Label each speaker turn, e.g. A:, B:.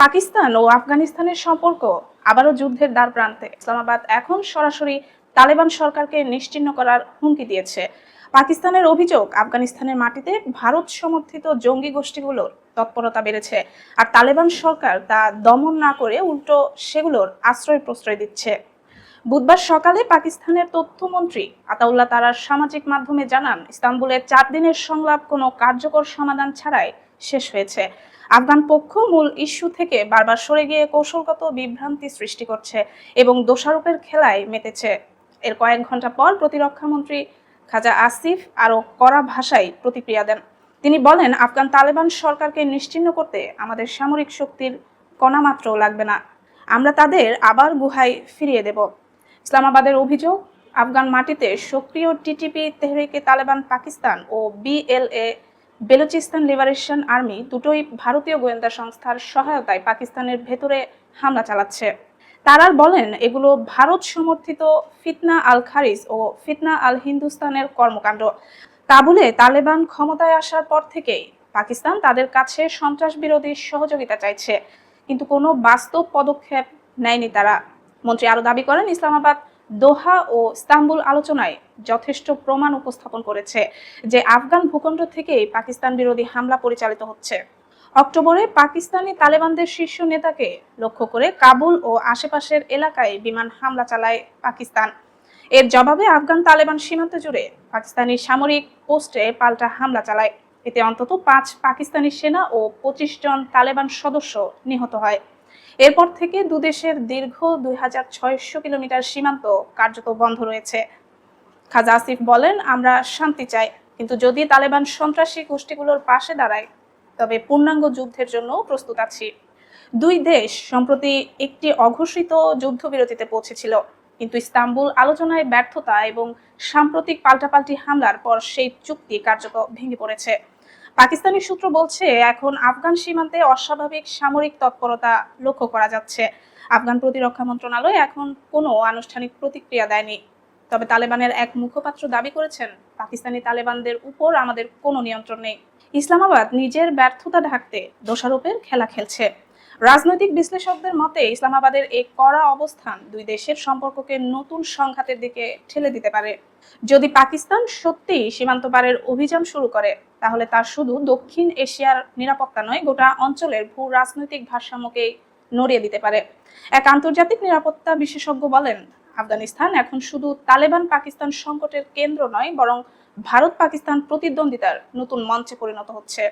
A: পাকিস্তান ও আফগানিস্তানের সম্পর্ক আবারও যুদ্ধের দ্বার প্রান্তে। ইসলামাবাদ এখন সরাসরি তালেবান সরকারকে নিশ্চিহ্ন করার হুমকি দিয়েছে। পাকিস্তানের অভিযোগ, আফগানিস্তানের মাটিতে ভারত সমর্থিত জঙ্গি গোষ্ঠীগুলোর তৎপরতা বেড়েছে আর তালেবান সরকার তা দমন না করে উল্টো সেগুলোর আশ্রয় প্রশ্রয় দিচ্ছে। বুধবার সকালে পাকিস্তানের তথ্যমন্ত্রী আতাউল্লাহ তারার সামাজিক মাধ্যমে জানান, ইস্তাম্বুলের চার দিনের সংলাপ কোনো কার্যকর সমাধান ছাড়াই শেষ হয়েছে। আফগান পক্ষ মূল ইস্যু থেকে বারবার সরে গিয়ে কৌশলগত বিভ্রান্তি সৃষ্টি করছে এবং দোষারোপের খেলায় মেতেছে। এর কয়েক ঘণ্টা পর প্রতিরক্ষামন্ত্রী খাজা আসিফ আরও কড়া ভাষায় প্রতিক্রিয়া দেন। তিনি বলেন, আফগান তালেবান সরকারকে নিশ্চিহ্ন করতে আমাদের সামরিক শক্তির কণামাত্রও লাগবে না। আমরা তাদের আবার গুহায় ফিরিয়ে দেব। ইসলামাবাদের অভিযোগ, আফগান মাটিতে সক্রিয় টিটিপি তেহরিকে তালেবান পাকিস্তান ও বিএলএ বেলুচিস্তান লিবারেশন আর্মি দুটোই ভারতীয় গোয়েন্দা সংস্থার সহায়তায় পাকিস্তানের ভেতরে হামলা চালাচ্ছে। তারার বলেন, এগুলো ভারত সমর্থিত ফিতনা আল খারিজ ও ফিতনা আল হিন্দুস্তানের কর্মকাণ্ড। কাবুলে তালেবান ক্ষমতায় আসার পর থেকেই পাকিস্তান তাদের কাছে সন্ত্রাস বিরোধী সহযোগিতা চাইছে, কিন্তু কোনো বাস্তব পদক্ষেপ নেয়নি তারা। মন্ত্রী আরও দাবি করেন, ইসলামাবাদ দোহা ও ইস্তাম্বুল আলোচনায় যথেষ্ট প্রমাণ উপস্থাপন করেছে যে আফগান ভূখণ্ড থেকেই পাকিস্তান বিরোধী হামলা পরিচালিত হচ্ছে। অক্টোবরে পাকিস্তানি তালেবানদের শীর্ষ নেতাকে লক্ষ্য করে কাবুল ও আশেপাশের এলাকায় বিমান হামলা চালায় পাকিস্তান। এর জবাবে আফগান তালেবান সীমান্ত জুড়ে পাকিস্তানি সামরিক পোস্টে পাল্টা হামলা চালায়। এতে অন্তত পাঁচ পাকিস্তানি সেনা ও পঁচিশ জন তালেবান সদস্য নিহত হয়। এরপর থেকে দুদেশের দীর্ঘ দুই হাজার ছয়শো কিলোমিটার সীমান্ত কার্যত বন্ধ রয়েছে। খাজা আসিফ বলেন, আমরা শান্তি চাই, কিন্তু যদি তালেবান সন্ত্রাসী গোষ্ঠীগুলোর পাশে দাঁড়ায়, তবে পূর্ণাঙ্গ যুদ্ধের জন্য প্রস্তুত আছি। দুই দেশ সম্প্রতি একটি অঘোষিত যুদ্ধবিরতিতে পৌঁছেছিল, কিন্তু ইস্তাম্বুল আলোচনায় ব্যর্থতা এবং সাম্প্রতিক পাল্টাপাল্টি হামলার পর সেই চুক্তি কার্যত ভেঙে পড়েছে। পাকিস্তানি সূত্র বলছে, এখন আফগান সীমান্তে অস্বাভাবিক সামরিক তৎপরতা লক্ষ্য করা যাচ্ছে। আফগান প্রতিরক্ষা মন্ত্রণালয় এখন কোনো আনুষ্ঠানিক প্রতিক্রিয়া দেয়নি। তবে তালেবানের এক মুখপাত্র দাবি করেছেন, পাকিস্তানি তালেবানদের উপর আমাদের কোনো নিয়ন্ত্রণ নেই। ইসলামাবাদ নিজের ব্যর্থতা ঢাকতে দোষারোপের খেলা খেলছে। রাজনৈতিক বিশ্লেষকদের মতে, ইসলামাবাদের এই কড়া অবস্থান দুই দেশের সম্পর্ককে নতুন সংঘাতের দিকে ঠেলে দিতে পারে। যদি পাকিস্তান সত্যিই সীমান্ত পারের অভিযান শুরু করে, তাহলে তা শুধু দক্ষিণ এশিয়ার নিরাপত্তা নয়, গোটা অঞ্চলের ভূ রাজনৈতিক ভারসাম্যকেই নড়িয়ে দিতে পারে। এক আন্তর্জাতিক নিরাপত্তা বিশেষজ্ঞ বলেন, আফগানিস্তান এখন শুধু তালেবান পাকিস্তান সংকটের কেন্দ্র নয়, বরং ভারত পাকিস্তান প্রতিদ্বন্দ্বিতার নতুন মঞ্চে পরিণত হচ্ছে।